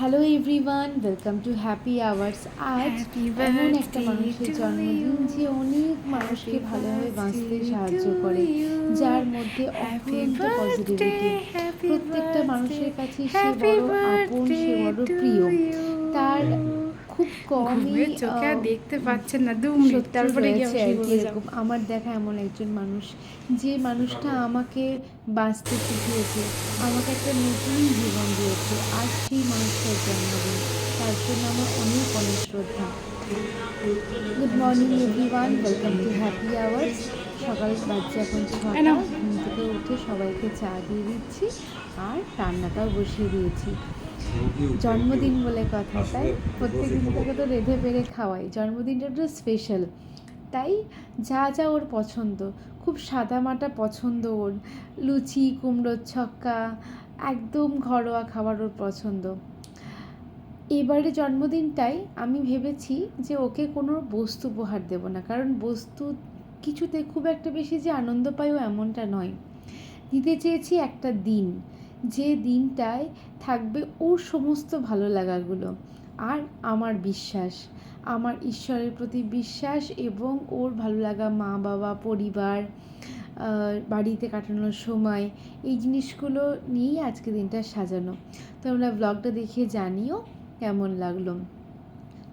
Hello everyone welcome to happy hours আজ এমন একটা মানুষের জন্মদিন যে অনেক মানুষকে ভালোভাবে বাঁচতে সাহায্য করে যার মধ্যে অত্যন্ত পজিটিভিটি প্রত্যেকটা মানুষের কাছে সে বড় আপন সে বড় প্রিয়। তার খুব কমই চোখে আর দেখতে পাচ্ছেন না দু। এরকম। আমার দেখা এমন একজন মানুষ যে মানুষটা আমাকে বাঁচতে শিখিয়েছে আমাকে একটা নতুন জীবন দিয়েছে আর সেই মানুষটার জন্মদিন। তার জন্য আমার অনেক অনেক শ্রদ্ধা। Good morning everyone welcome to happy hours সকাল বাজছে এখন ছটা। ঘুম থেকে উঠে সবাইকে চা দিয়ে দিচ্ছি আর রান্নাটাও বসিয়ে দিয়েছি। জন্মদিন বলে কথা তাই? প্রত্যেক দিন থেকে তো রেঁধে পেরে খাওয়াই। জন্মদিনটা একটু স্পেশাল তাই যা যা ওর পছন্দ খুব সাদামাটা পছন্দ ওর। লুচি কুমড়োর ছক্কা একদম ঘরোয়া খাবার ওর পছন্দ। এবারে জন্মদিনটাই আমি ভেবেছি যে ওকে কোনো বস্তু উপহার দেবো না কারণ বস্তু কিছুতে খুব একটা বেশি যে আনন্দ পাইও এমনটা নয়। দিতে চেয়েছি একটা দিন। যে দিনটায় থাকবে ওর সমস্ত ভালো লাগাগুলো। আর আমার বিশ্বাস, আমার ঈশ্বরের প্রতি বিশ্বাস এবং ওর ভালো লাগা মা বাবা পরিবার বাড়িতে কাটানোর সময়, এই জিনিসগুলো নিয়েই আজকে দিনটা সাজানো। তোমরা ব্লগটা দেখে জানিও কেমন লাগল।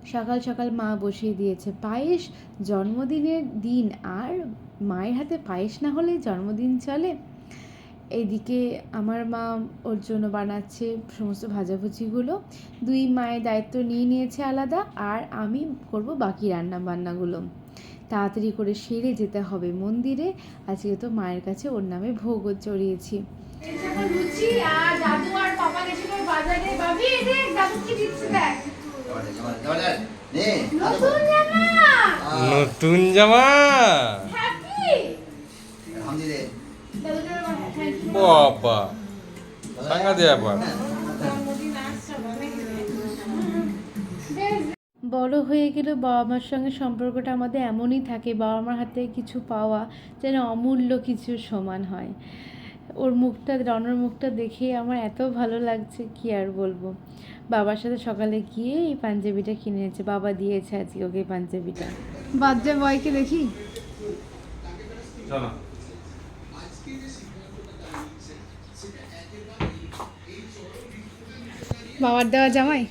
সকাল সকাল মা বসিয়ে দিয়েছে, পায়েস, জন্মদিনের দিন। আর মায়ের হাতে পায়েস না হলে জন্মদিন চলে? এইদিকে আমার মা ওর জন্য বানাচ্ছে সমস্ত ভাজাভুজিগুলো। দুই মায়ের দায়িত্ব নিয়ে নিয়েছে আলাদা আর আমি করব বাকি রান্না বান্নাগুলো তাড়াতাড়ি করে সেরে যেতে হবে মন্দিরে। আজকে তো মায়ের কাছে ওর নামে ভোগও চড়িয়েছি। নতুন জামা। বাবা সাঙ্গা দেয়া আবার। বড় হয়ে গেলে বাবা মার সঙ্গে সম্পর্কটা আমাদের এমনই থাকে বাবা মার হাতে কিছু পাওয়া যেন অমূল্য কিছু সমান হয়। ওর মুখটা রনর মুখটা দেখে আমার এত ভালো লাগছে কি আর বলব। বাবার সাথে সকালে গিয়ে এই পাঞ্জাবিটা কিনে এনেছে বাবা দিয়েছে আজকে ওকে পাঞ্জাবিটা। বার্থডে বয়কে দেখি। চলো। বাবার দেওয়া জামাই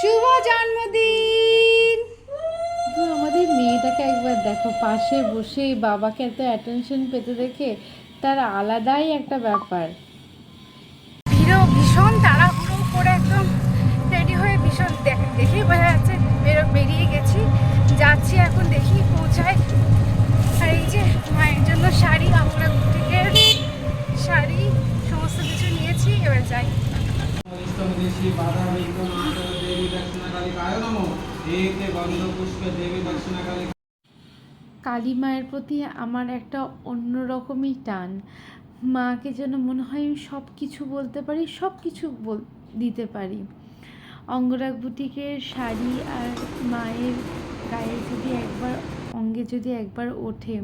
শুভ জন্মদিন। তো আমাদের মেয়েটাকে একবার দেখো পাশে বসে বাবাকে এত অ্যাটেনশন পেতে দেখে তার আলাদাই একটা ব্যাপার। ভিড়ও ভীষণ তাড়াহুড়ো করে একদম রেডি হয়ে ভীষণ দেখ- দেখেই বোঝা যাচ্ছে বেরো বেরিয়ে গেছি। যাচ্ছি এখন দেখি পৌঁছায়। আর এই যে মায়ের জন্য শাড়ি আমরা থেকে শাড়ি সমস্ত কিছু নিয়েছি এবার যাই। দেশি বাধা বিঘ্ন দেবী দক্ষিণাকালী কায় নম। এতে গন্ধ পুষ্প দেবী দক্ষিণাকালী কালী মায়ের প্রতি আমার একটা অন্যরকমই টান। মাকে যেন মনে হয় আমি সব কিছু বলতে পারি সব কিছু বল, দিতে পারি। অঙ্গরাগ বুটিকের শাড়ি আর মায়ের গায়ে যদি একবার, অঙ্গে যদি একবার ওঠে,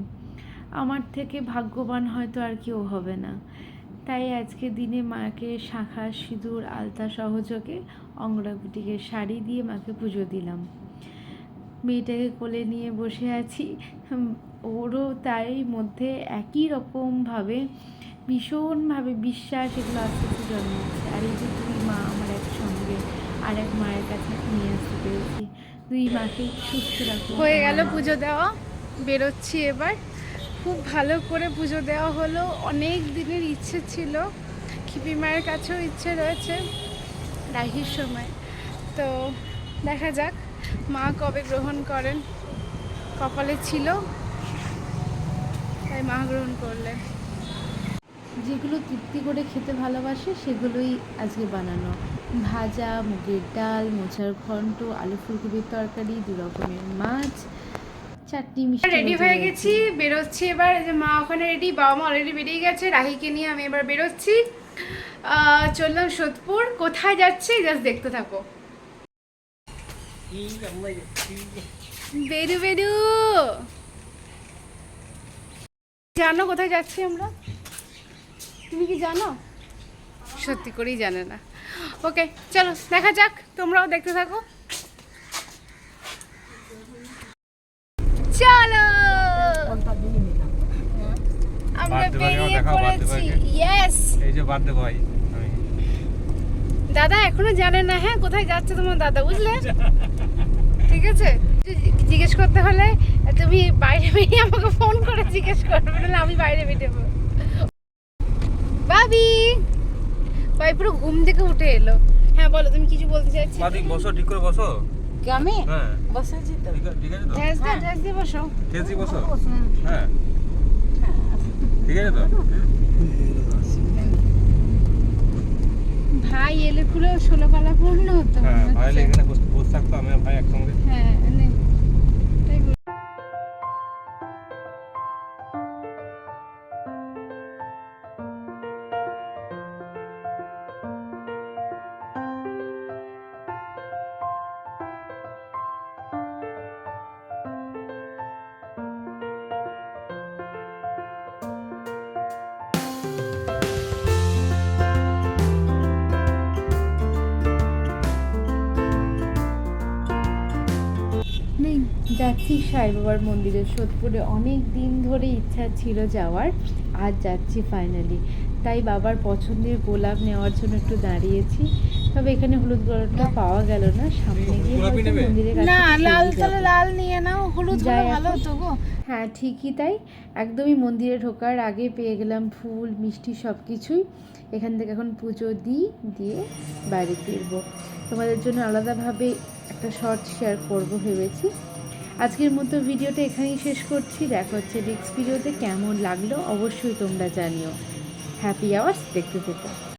আমার থেকে ভাগ্যবান হয়তো আর কেউ হবে না। তাই আজকে দিনে মাকে শাখা, সিঁদুর, আলতা সহযোগে অঙ্গরাগ বুটিকের শাড়ি দিয়ে মাকে পুজো দিলাম। মেয়েটাকে কোলে নিয়ে বসে আছি। ওরও তাই মধ্যে একই রকমভাবে ভীষণভাবে বিশ্বাস এগুলো আস্তে আস্তে জন্মাচ্ছে। আর এই যে দুই মা আমার একসঙ্গে আর এক মায়ের কাছে নিয়ে আসতে পেরেছি। দুই মাকে সুস্থ রাখো। হয়ে গেল পুজো দেওয়া। বেরোচ্ছি এবার। খুব ভালো করে পুজো দেওয়া হলো। অনেক দিনের ইচ্ছে ছিল। খিপি মায়ের কাছেও ইচ্ছে রয়েছে, রাহির সময়। তো দেখা যাক, মা কবে গ্রহণ করেন। কপালে ছিল, তাই মা গ্রহণ করলেন। যেগুলো তৃপ্তি করে খেতে ভালোবাসে, সেগুলোই আজকে বানানো। ভাজা, মুগের ডাল, মোচার ঘন্ট, আলু ফুলকপির তরকারি দু রকমের মাছ চাটনি মিষ্টি রেডি হয়ে। গেছি বেরোচ্ছি এবার যে মা ওখানে রেডি বাবা মা অলরেডি বেরিয়ে গেছে রাহিকে নিয়ে আমি এবার বেরোচ্ছি। চললাম সোদপুর কোথায় যাচ্ছি? জাস্ট দেখতে থাকো। বেরু বেরু। জানো কোথায় যাচ্ছি আমরা? তুমি কি জানো? সত্যি করেই জানে না। ওকে চলো দেখা যাক তোমরাও দেখতে থাকো চলো আমরা বেরিয়ে পড়েছি। ইয়েস এই যে বার্থডে বয় দাদা এখনও জানে না হ্যাঁ কোথায় যাচ্ছে তোমার দাদা বুঝলে? ঠিক আছে? জিজ্ঞেস করতে হলে তুমি বাইরে বেরিয়ে আমাকে ফোন করে জিজ্ঞেস করবে নাহলে আমি বাইরে বেরিয়ে বাবি! ভাই পুরো ঘুম থেকে উঠে এলো। হ্যাঁ বলো তুমি কিছু বলতে চাইছি মাদি বসো ঠিক করে বসো। কি আমি হ্যাঁ বসেছি তো। ঠিক আছে ঠিক আছে তো? ড্রেস দিয়ে ড্রেস দিয়ে বসো। খেয়েছি বসো। হ্যাঁ। ঠিক আছে তো ভাই এলে পুরো ষোলো পালা পূর্ণ হতো হ্যাঁ ভাই। এখানে বসে থাকতো আমি ভাই একসঙ্গে যাচ্ছি সাই বাবার মন্দিরে। সোদপুরে অনেক দিন ধরে ইচ্ছা ছিল যাওয়ার আজ যাচ্ছি ফাইনালি তাই বাবার পছন্দের গোলাপ নেওয়ার জন্য একটু দাঁড়িয়েছি। তবে এখানে হলুদ গোলাপটা পাওয়া গেল না সামনে গিয়ে? মন্দিরের কাছে না লাল তাহলে লাল নিয়ে নাও হলুদ ভালো গো। হ্যাঁ ঠিকই তাই। একদমই মন্দিরে ঢোকার আগে পেয়ে গেলাম ফুল মিষ্টি সব কিছুই এখান থেকে এখন পুজো দিই দিয়ে বাড়ি ফিরবো। তোমাদের জন্য আলাদাভাবে একটা শর্ট শেয়ার করব ভেবেছি। আজকের মতো ভিডিওটা এখানেই শেষ করছি। দেখা হচ্ছে নেক্সট ভিডিওতে কেমন লাগল? অবশ্যই তোমরা জানিও। হ্যাপি আওয়ার্স দেখতে থেকো।